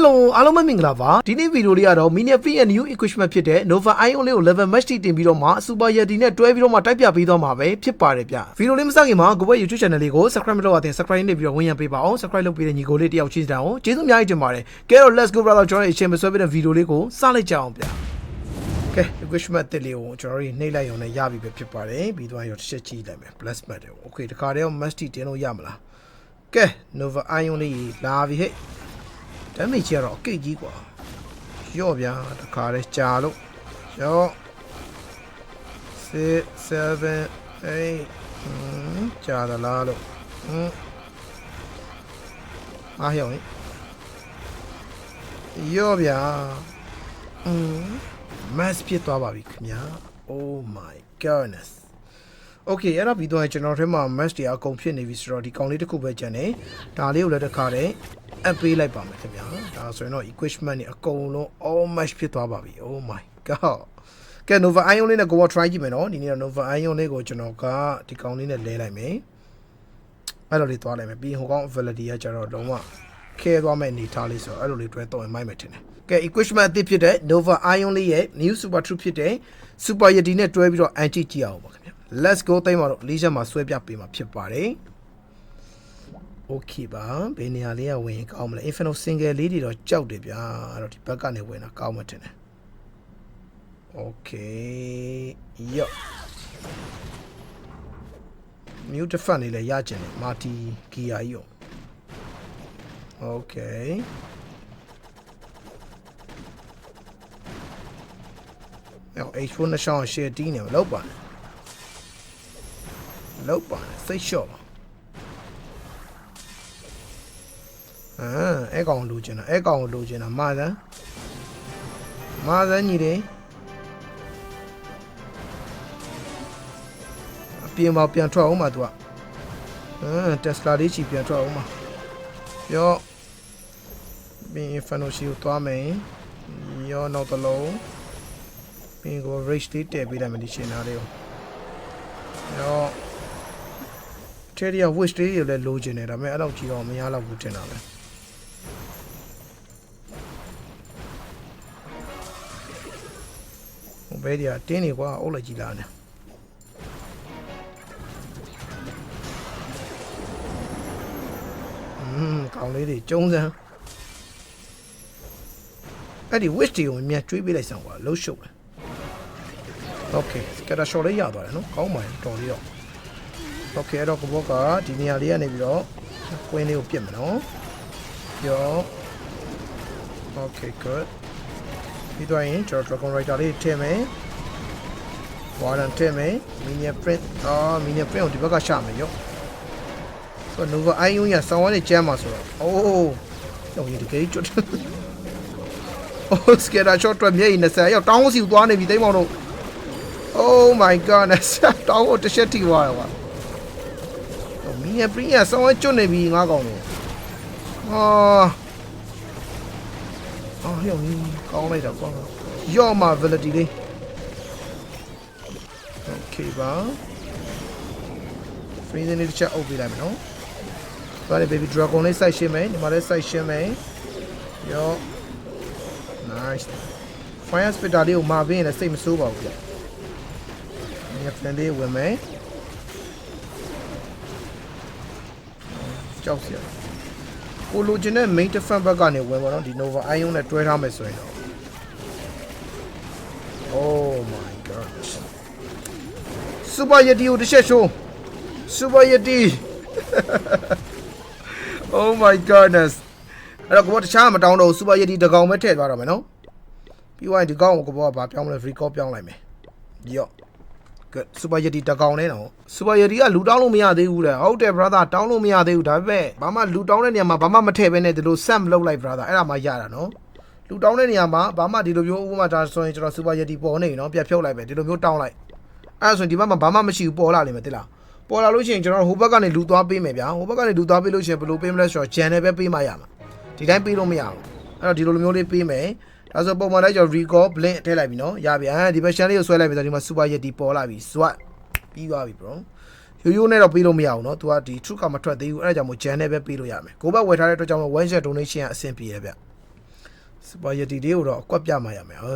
Hello အားလုံးပဲမင်္ဂလာပါဒီနေ့ဗီဒီယိုလေးကတော့ Mini Free and New Equipment ဖြစ်တဲ့ Nova Ion လေးကို level match တိတင်ပြီးတော့မှ Super Yeti နဲ့တွဲပြီးတော့မှတိုက်ပြပေးသွားမှာပဲဖြစ်ပါတယ်ဗျဗီဒီယိုလေးမစခင်မှာကိုယ့်ဘက် YouTube channel လေးကို subscribe မလုပ်ရသေးရင် subscribe နဲ့ပြီးတော့ဝင်ရပေးပါအောင် subscribe လုပ်ပေးတဲ့ညီကိုလေးတယောက်ချင်းစတောင်းကျေးဇူးအများကြီးတင်ပါတယ်ကဲတော့ let's go brother ကျွန်တော်တို့အချိန်မဆွဲပေးတဲ့ဗီဒီယိုလေးကိုစလိုက်ကြအောင်ဗျကဲ equipment တစ်လေးကိုကျွန်တော်တို့နှိပ်လိုက်ရုံနဲ့ရပြီပဲဖြစ်ပါတယ်ပြီးတော့ရောတစ်ချက်ကြည့်လိုက်မယ် blast mat တယ် okay တခါတည်း match တိတင်လို့ရမလားကဲ Nova Ion လေးလာပြီဟဲ့ damage ကတော့အကိတ်ကြီးกว่าရော့ဗျာတခါလဲကြာလို့ရော့6 7 8อืมကြာသလားလို့อืมအားရောင်ရော့ဗျာอืม mass ဖြစ်သွားပါပြီခင်ဗျာ oh my goodness okay အဲ့တော့ပြီးတော့ကျွန်တော်ထဲမှာ mass တွေအကုန်ဖြစ်နေပြီဆိုတော့ဒီကောင်လေးတစ်ခုပဲကျန်တယ်ဒါလေးကိုလည်းတစ်ခါတည်းအပ်ပေးလိုက်ပါမယ်ခင်ဗျာဒါဆိုရင်တော့ equipment တွေအကုန်လုံး all match ဖြစ်သွားပါပြီ oh my god ကဲ Nova Ion လေးနဲ့ကိုယ် try ကြည့်မယ်နော်ဒီနေ့တော့ Nova Ion လေးကိုကျွန်တော်ကဒီကောင်လေးနဲ့လဲလိုက်မယ်အဲ့လိုလေးသွားလိုက်မယ်ပြီးရင်ဟိုကောင် validity ကကျတော့လုံးဝခဲသွားမယ့်အနေထားလေးဆိုတော့အဲ့လိုလေးတွဲတော့ရင်မိုက်မယ်ထင်တယ်ကဲ equipment အသစ်ဖြစ်တဲ့ Nova Ion လေးရဲ့ new super true ဖြစ်တဲ့ super yeti နဲ့တွဲပြီးတော့အန်ကြည့်ကြည့်အောင်ပါခင်ဗျ let's go တိတ်မှာတော့လေးချက်မှာဆွဲပြပေးမှာဖြစ်ပါတယ် okay ပါဘယ်နေရာလေးကဝင်ရင်ကောင်းမလဲ infinite single လေးတွေတော့ကြောက်တယ်ဗျာအဲ့တော့ဒီဘက်ကနေဝင်တာကောင်းမှထင်တယ် okay ယော့ mute defend လေးလည်းရကျင်တယ် multi gear ကြီးရော okay အဲ့ H4 နဲ့ရှောင်းရှယ်တီးနေမလောက်ပါနဲ့ လောက်ပါနဲ့စိတ်လျှော့ပါအာအဲ့ကောင်လိုချင်တာအဲ့ကောင်လိုချင်တာမာသန်းမာသန်းညီတွေအပြင်မှာပြန်ထွက်အောင်မှာသူကအမ်တက်စလာလေးချီပြန်ထွက်အောင်မှာရောဘင်းဖန်နိုရှိကိုသွားမယ်ရောနောက်တစ်လုံးဘင်းကို rage လေးတည့်ပေးလိုက်မယ်ဒီရှင်နာလေးကိုရော တဲ့ရ wish လေးတွေလည်းလိုချင်တယ်ဒါပေမဲ့အဲ့လောက်ကြီးတော့မရတော့ဘူးထင်တာပဲဟိုဘဲဒီကတင်းနေကွာအုပ်လိုက်ကြည့်လာနေอืมကောင်းလေးတွေကျုံးစမ်းအဲ့ဒီ wish တွေကိုမြန်ကျွေးပေးလိုက်စမ်းကွာလှုပ်ရှုပ်တယ် okay ကတာ shot လေးရသွားတယ်နော်ကောင်းပါရဲ့တော်လေးတော့ โอเคအဲ့တော့ကိုဘောကဒီနေရာလေးကနေပြီးတော့ကွင်းလေးကိုပြစ်မယ်နော်ပြော okay good ပြီးတော့ရင်ကျွန်တော် dragon rider လေးထည့်မယ် warden ထည့်မယ် mini print အာ mini print ကိုဒီဘက်ကရှာမယ်ရောဆိုတော့ nova ion ရဆောင်းဝါးနေကျမ်းမှာဆိုတော့အိုးတော့ဒီတကယ်ကျွတ်အိုး scatter shot တော့မျက်ရည်20ရောက်တောင်းစီသွားနေပြီတိမ့်မောင်တို့ oh my god တောင်းကိုတစ်ချက်ထိသွားတယ်ကွာ မင်းရဲ့ပရိယာဆောင်းဝဲကျွတ်နေပြီငါကောင်နေအာအော်ဟေ့ကောင်းလိုက်တော့ကောင်းတော့ယော့မှာ validity လေး okay ပါ free နေတစ်ချက်အုပ်ပေးလိုက်မယ်နော်ဒါလည်း baby dragon လေး site ရှင်းမယ်ဒီမှာလည်း site ရှင်းမယ်ယော့ nice fire spitter လေးကိုမာပေးရင်လည်းစိတ်မဆိုးပါဘူးဗျာ။မြန်ဖန်လေးဝင်မယ်။ ကြောက်စရာကိုလိုချင်တဲ့ main defense ဘက်ကနေဝင်ပါတော့ဒီ Nova Ion နဲ့တွဲထားမယ်ဆိုရင်တော့ Oh my gosh Super Yeti ကိုတစ်ချက်ရှိုး Super Yeti Oh my goodness အဲ့တော့ကိုဘတခြားမတောင်းတော့ Super Yeti တကောင်ပဲထည့်သွားတော့မယ်နော်ပြီးသွားရင်ဒီကောင်ကိုကိုဘကဘာပြောင်းမလဲ recall ပြောင်းလိုက်မယ်ယော့ good super yeti တကောင်နဲ့တော့ super yeti ကလူတောင်းလို့မရသေးဘူးတဲ့ဟုတ်တယ် brother တောင်းလို့မရသေးဘူးဒါပေမဲ့ဘာမှလူတောင်းတဲ့နေရာမှာဘာမှမထည့်ဘဲနဲ့ဒီလို set မလုပ်လိုက် brother အဲ့ဒါမှရတာနော်လူတောင်းတဲ့နေရာမှာဘာမှဒီလိုမျိုးဥပမာဒါဆိုရင်ကျွန်တော် super yeti ပေါ်နေနော်ပြတ်ဖြုတ်လိုက်ပဲဒီလိုမျိုးတောင်းလိုက်အဲ့ဒါဆိုရင်ဒီဘက်မှာဘာမှမရှိဘူးပေါ်လာလိမ့်မယ်တိလားပေါ်လာလို့ရှိရင်ကျွန်တော်ဟိုဘက်ကနေလူသွားပေးမယ်ဗျာဟိုဘက်ကနေလူသွားပေးလို့ရှိရင်ဘယ်လိုပေးမလဲဆိုတော့ channel ပဲပေးမှရမှာဒီတိုင်းပေးလို့မရဘူးအဲ့တော့ဒီလိုလိုမျိုးလေးပေးမယ် ဒါဆိုပုံမှန်တိုင်းကျွန်တော် recall blink ထည့်လိုက်ပြီနော်ရပြန်ဒီဘက် channel လေးကိုဆွဲလိုက်ပြီဆိုတော့ဒီမှာ super yeti ပေါ်လာပြီ swat ပြီးသွားပြီ bro ရိုးရိုးနဲ့တော့ပေးလို့မရအောင်နော်။ तू ကဒီ true ကမထွက်သေးဘူး။အဲ့ဒါကြောင့်မို့ jam နဲ့ပဲပေးလို့ရမယ်။ကိုဘက်ဝယ်ထားတဲ့အတွက်ကြောင့်မို့ one shot donation ကအဆင်ပြေရဗျ။ super yeti လေးကိုတော့အကွက်ပြမှရမယ်။ဟာ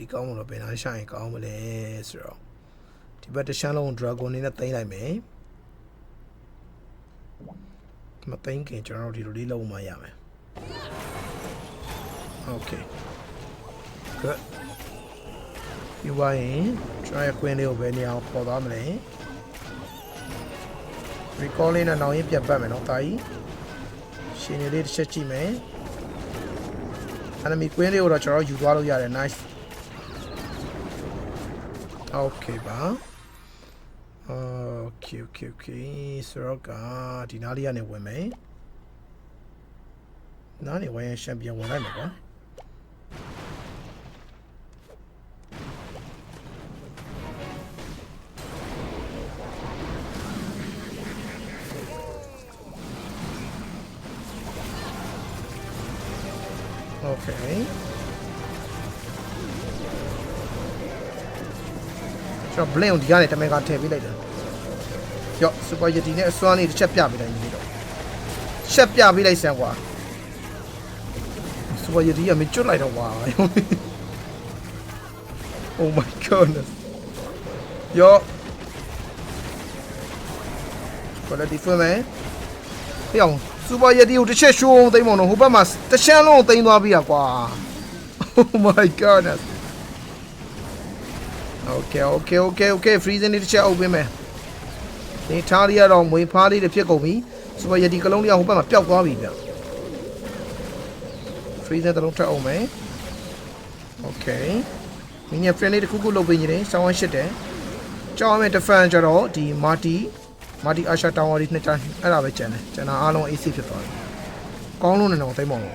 ဒီကောင်းလို့တော့ဘယ်နှရှာရင်ကောင်းမလဲဆိုတော့ဒီဘက်တရှမ်းလုံး dragon လေးနဲ့တင်လိုက်မယ်။မတင်ခင်ကျွန်တော်တို့ဒီလိုလေးလုံးမှရမယ်။ Okay good ဒီဝိုင်းကျွန်တော်ရဲ့ queen လေးကိုဘယ်နေရာပေါ်သွားမလဲ recall လေးနဲ့နောက်ရင်ပြတ်ပတ်မယ်နော်တာကြီးရှင်နေလေးတစ်ချက်ကြည့်မယ် enemy queen လေးကိုတော့ကျွန်တော်ယူသွားလို့ရတယ် nice okay ပါ okay okay okay ဆိုတော့ကဒီနားလေးကနေဝင်မယ်နားနေဝင်ရင်ချန်ပီယံဝင်လိုက်မှာကွာ Okay. ကျွန်တော် blend ကိုဒီကနေတမင်ကထည့်ပေးလိုက်တယ်။ရော့ super yeti နဲ့အစွမ်းလေးတစ်ချက်ပြပေးလိုက်ပြီတော့။ချက်ပြပေးလိုက်စမ်းကွာ။ super yeti ကမကျွတ်လိုက်တော့ကွာ။ Oh my goodness. ရော့ quality ဖွင့်မယ်။ပြောင်း super yeti ကိုတစ်ချက်ရှိုးအောင်သိမ်းမအောင်တော့ဟိုဘက်မှာတစ်ချမ်းလုံးကိုသိမ်းသွားပြီอ่ะကွာ Oh my goodness Okay okay okay okay freezing လေးတစ်ချက်အုပ်ပေးမယ်ဒီထားလေးကတော့မွေဖားလေးတွေဖြစ်ကုန်ပြီ super yeti ကလုံးလေးကဟိုဘက်မှာပျောက်သွားပြီဗျ freezing တစ်လုံးထပ်အောင်မယ် Okay မင်းရဲ့ friend လေးတစ်ခုခုလုပ်ပေးနေတယ်ဆောင်းဝမ်းရှစ်တယ်ကြောင်းရမယ် defense ကျတော့ဒီ marty မာတီအာရှာတောင်ဝါရီနှစ်ချမ်းအဲ့ဒါပဲကျန်တယ်ကျန်တာအားလုံး AC ဖြစ်သွားတယ်ကောင်းလို့နေတော့သိမ့်မအောင်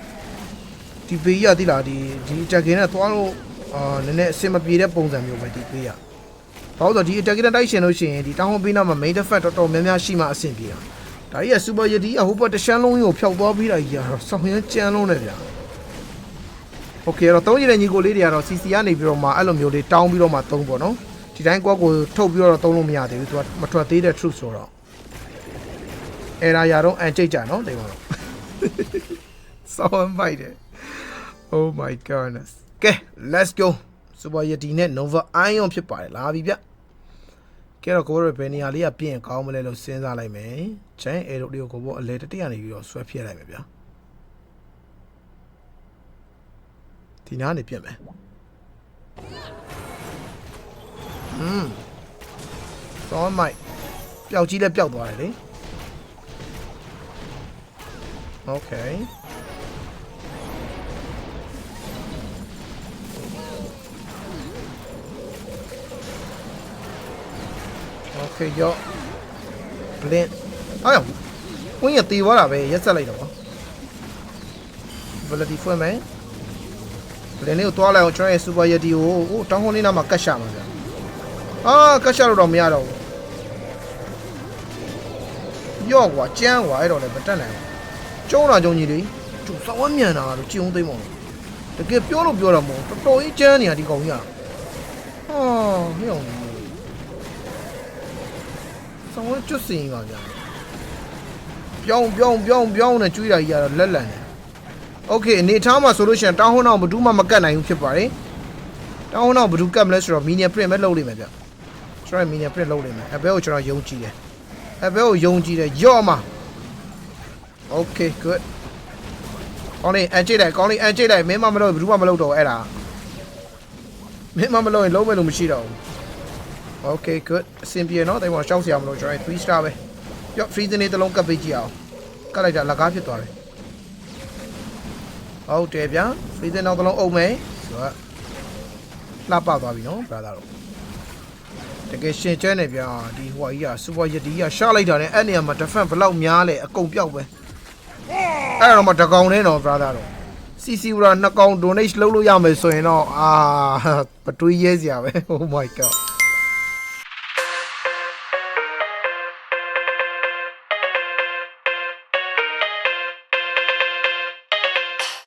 ဒီဘေးရတိလားဒီဒီအတက်ကင်းနဲ့သွားလို့အာနည်းနည်းအဆင်မပြေတဲ့ပုံစံမျိုးပဲဒီဘေးရဘာလို့ဆိုဒီအတက်ကင်းနဲ့တိုက်ရှင်လို့ရှိရင်ဒီတောင်ဟောပေးနာမှာ main defect တော်တော်များများရှိမှအဆင်ပြေတာဒါကြီးက super yeti ကဟိုဘက်တရှမ်းလုံးကြီးကိုဖျောက်သွားပြီးတာကြီးကတော့ဆောင်းရမ်းကြမ်းလုံးတယ်ဗျာโอเคတော့သုံးရတဲ့ညီကိုလေးတွေကတော့ CC ကနေပြီးတော့မှအဲ့လိုမျိုးလေးတောင်းပြီးတော့မှသုံးပေါ့နော်ဒီတိုင်းကွက်ကိုထုတ်ပြီးတော့သုံးလို့မရသေးဘူးသူကမထွက်သေးတဲ့ truth ဆိုတော့ အဲရာရာတော့အန်ကြိတ်ကြနော်တိမ်ပါတော့စောင်းမိုက်တယ် Oh my goodness ကဲ let's go Super Yeti နဲ့ Nova Ion ဖြစ်ပါတယ်လာပြီဗျကဲတော့ကိုရဘယ်နေရာလေးကပြင့်ကောင်းမလဲလို့စဉ်းစားလိုက်မယ်ချမ်းအဲတို့လေးကိုကိုဘောအလဲတတိယနေပြီးတော့ဆွဲဖြည့်လိုက်မယ်ဗျာဒီနားနေပြင့်မယ်อืมစောင်းမိုက်ပျောက်ကြီးလည်းပျောက်သွားတယ်လေ Okay. Okay ရော blend အားရဝင်းရတီသွားတာပဲရက်ဆက်လိုက်တော့ ability ဖွင့်မယ် blend လေးကိုတွားလိုက်အောင်ကျွန်တော်ရဲ့ super yeti ကိုဟိုတောင်းဟိုးလေးနားမှာကတ်ရှာမှာဗျာအာကတ်ရှာလို့တော့မရတော့ဘူးရော့ကွာကြမ်းကွာအဲ့တော့လည်းမတက်နိုင်ဘူး ကျုံးတာကျုံကြီးလေသူစောင်းဝမြန်တာလို့ကြည်ုံသိမ့်မလို့တကယ်ပြောလို့ပြောတာမဟုတ်တော်တော်ကြီးကျန်းနေတာဒီကောင်ကြီးอ่ะဟာဟဲ့အောင်စောင်းဝကျွတ်စင်ပါဗျာပြောင်းပြောင်းပြောင်းပြောင်းနဲ့ကျွေးတာကြီးကတော့လက်လန်တယ်โอเคအနေထားမှာဆိုလို့ရှိရင်တောင်းဟွန်းအောင်ဘယ်သူမှမကတ်နိုင်ဘူးဖြစ်ပါတယ်တောင်းဟွန်းအောင်ဘယ်သူကတ်မလဲဆိုတော့ minion print ပဲလုပ်လိမ့်မယ်ဗျကျွန်တော် minion print လုပ်လိမ့်မယ်အဘဲကိုကျွန်တော်ယုံကြည်တယ်အဘဲကိုယုံကြည်တယ်ယော့မှာ Okay good ကောင်းလေးအန်ကြည့်လိုက်ကောင်းလေးအန်ကြည့်လိုက်မင်းမမလုပ်ဘူးမှမလုပ်တော့အဲ့ဒါမင်းမမလုပ်ရင်လုံးမဲ့လို့မရှိတော့ဘူး Okay good အဆင်ပြေနော်တိုင်ပေါ်ရှောက်စရာမလိုကျွန်တော်3 star ပဲပြော့ freezing လေးတစ်လုံးကပ်ပေးကြည့်အောင်ကတ်လိုက်တာလက်ကားဖြစ်သွားတယ်ဟုတ်တယ်ဗျာ freezing နောက်တစ်လုံးအုပ်မယ်ဆိုတော့လှပသွားပြီနော် brother တို့တကယ်ရှင်ကျဲနေဗျာဒီဟိုကြီးက super yeti ကရှာလိုက်တာနဲ့အဲ့နေရာမှာ defense ဘလောက်များလဲအကုန်ပြောက်ပဲ အဲ့တော့မှတကောင်နဲ့တော့ brother တော့ CC ကနှစ်ကောင် donate လုပ်လို့ရမယ်ဆိုရင်တော့အာပတွေးရဲစရာပဲ oh my god